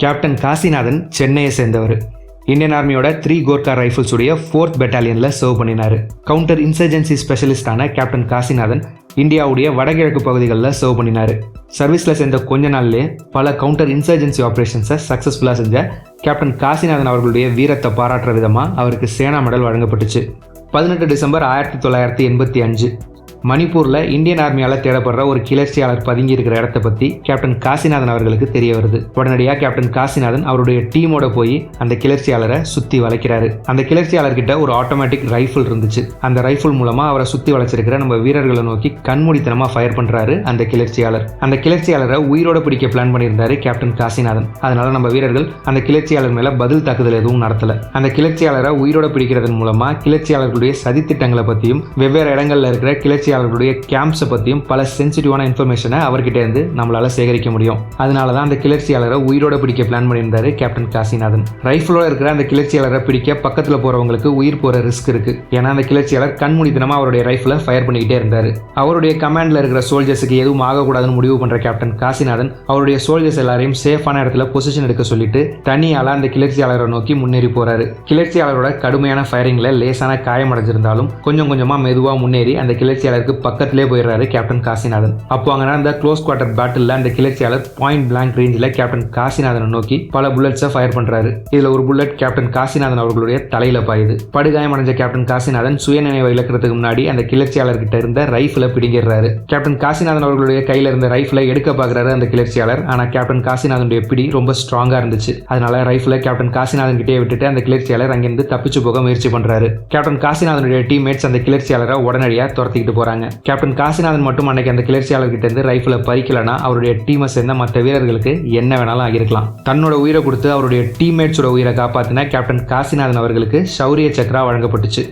Captain Kasinathan சென்னையை சேர்ந்தவர். Indian ஆர்மியோட த்ரீ கோர்கா ரைஃபிள்ஸ் உடைய ஃபோர்த் பெட்டாலியனில் சர்வ் பண்ணினார். கவுண்டர் இன்சர்ஜென்சி ஸ்பெஷலிஸ்டான கேப்டன் காசிநாதன் இந்தியாவுடைய வடகிழக்கு பகுதிகளில் சர்வ் பண்ணினார். சர்வீஸில் சேர்ந்த கொஞ்ச நாள்லேயே பல கவுண்டர் இன்சர்ஜென்சி ஆப்ரேஷன்ஸை சக்ஸஸ்ஃபுல்லாக செஞ்ச கேப்டன் காசிநாதன் அவர்களுடைய வீரத்தை பாராட்டுற விதமாக அவருக்கு சேனா மெடல் வழங்கப்பட்டுச்சு. பதினெட்டு டிசம்பர் ஆயிரத்தி தொள்ளாயிரத்தி எண்பத்தி அஞ்சு. மணிப்பூரில் இந்தியன் ஆர்மியால் தேடப்படுற ஒரு கிளர்ச்சியாளர் பதுங்கி இருக்கிற இடத்த பற்றி கேப்டன் காசிநாதன் அவர்களுக்கு தெரிய வருது. உடனடியாக கேப்டன் காசிநாதன் அவருடைய டீமோட போய் அந்த கிளர்ச்சியாளரை சுற்றி வளைக்கிறாரு. அந்த கிளர்ச்சியாளர்கிட்ட ஒரு ஆட்டோமேட்டிக் ரைஃபிள் இருந்துச்சு. அந்த ரைஃபிள் மூலமாக அவரை சுற்றி வளைச்சிருக்கிற நம்ம வீரர்களை நோக்கி கண்மூடித்தனமாக ஃபயர் பண்ணுறாரு அந்த கிளர்ச்சியாளர். அந்த கிளர்ச்சியாளரை உயிரோட பிடிக்க பிளான் பண்ணியிருந்தாரு கேப்டன் காசிநாதன். அதனால நம்ம வீரர்கள் அந்த கிளர்ச்சியாளர் மேலே பதில் தாக்குதல் எதுவும் நடத்தல. அந்த கிளர்ச்சியாளரை உயிரோட பிடிக்கிறதன் மூலமாக கிளர்ச்சியாளர்களுடைய சதித்திட்டங்களை பற்றியும் வெவ்வேறு இடங்களில் இருக்கிற கிளர்ச்சி கிளர்ச்சியாளர்களுடைய கேம்ப்ஸை பற்றியும் பல சென்சிட்டிவான இன்ஃபர்மேஷனை அவர்கிட்ட இருந்து நம்மளால சேகரிக்க முடியும். அதனால தான் அந்த கிளர்ச்சியாளரை உயிரோட பிடிக்க பிளான் பண்ணியிருந்தாரு கேப்டன் காசிநாதன். ரைஃபிளோட இருக்கிற அந்த கிளர்ச்சியாளரை பிடிக்க பக்கத்தில் போறவங்களுக்கு உயிர் போற ரிஸ்க் இருக்கு. ஏன்னா அந்த கிளர்ச்சியாளர் கண்மூடித்தனமா அவருடைய ரைஃபிளை ஃபயர் பண்ணிக்கிட்டே இருந்தாரு. அவருடைய கமாண்ட்ல இருக்கிற சோல்ஜர்ஸுக்கு எதுவும் ஆகக்கூடாதுன்னு முடிவு பண்ற கேப்டன் காசிநாதன் அவருடைய சோல்ஜர்ஸ் எல்லாரையும் சேஃபான இடத்துல பொசிஷன் எடுக்க சொல்லிட்டு தனியால அந்த கிளர்ச்சியாளரை நோக்கி முன்னேறி போறாரு. கிளர்ச்சியாளரோட கடுமையான ஃபயரிங்ல லேசான காயமடைஞ்சிருந்தாலும் கொஞ்சம் கொஞ்சமா மெதுவா முன்னேறி அந்த கிளர்ச்சியாளர் கிளர்ச்சியாளருக்கு பக்கத்திலே போயிடுறாரு கேப்டன் காசிநாதன். அப்போ அங்கே நடந்த க்ளோஸ் குவார்டர் பேட்டில் அந்த கிளர்ச்சியாளர் பாயிண்ட் பிளாங்க் ரேஞ்சில் கேப்டன் காசிநாதனை நோக்கி பல புல்லட்ஸை ஃபயர் பண்றாரு. இதுல ஒரு புல்லட் கேப்டன் காசிநாதன் அவர்களுடைய தலையில பாயுது. படுகாயமடைஞ்ச கேப்டன் காசிநாதன் சுயநினைவை இழக்கிறதுக்கு முன்னாடி அந்த கிளர்ச்சியாளர்கிட்ட இருந்த ரைஃபிளை பிடிங்கிடுறாரு. கேப்டன் காசிநாதன் அவர்களுடைய கையில இருந்த ரைஃபிளை எடுக்க பார்க்குறாரு அந்த கிளர்ச்சியாளர். ஆனா கேப்டன் காசிநாதனுடைய பிடி ரொம்ப ஸ்ட்ராங்கா இருந்துச்சு. அதனால ரைஃபிளை கேப்டன் காசிநாதன் கிட்டே விட்டுட்டு அந்த கிளர்ச்சியாளர் அங்கிருந்து தப்பிச்சு போக முயற்சி பண்றாரு. கேப்டன் காசிநாதனுடைய டீம்மேட்ஸ் அந்த கிளர்ச்சியாளரை உடனடியாக துரத்திக்கிட்டு போறாங்க. கேப்டன் காசிநாதன் மட்டும் அன்னைக்கு அந்த கிளர்ச்சியாளர் கிட்ட இருந்து ரைஃபிளை பறிக்கலனா அவருடைய டீமை சேர்ந்த மற்ற வீரர்களுக்கு என்ன வேணாலும் ஆகியிருக்கலாம் தன்னோட உயிரை கொடுத்து அவருடைய டீம்மேட்ஸோட உயிரை காப்பாற்றின கேப்டன் காசிநாதன் அவர்களுக்கு சௌரிய சக்ரா வழங்கப்பட்டுச்சு.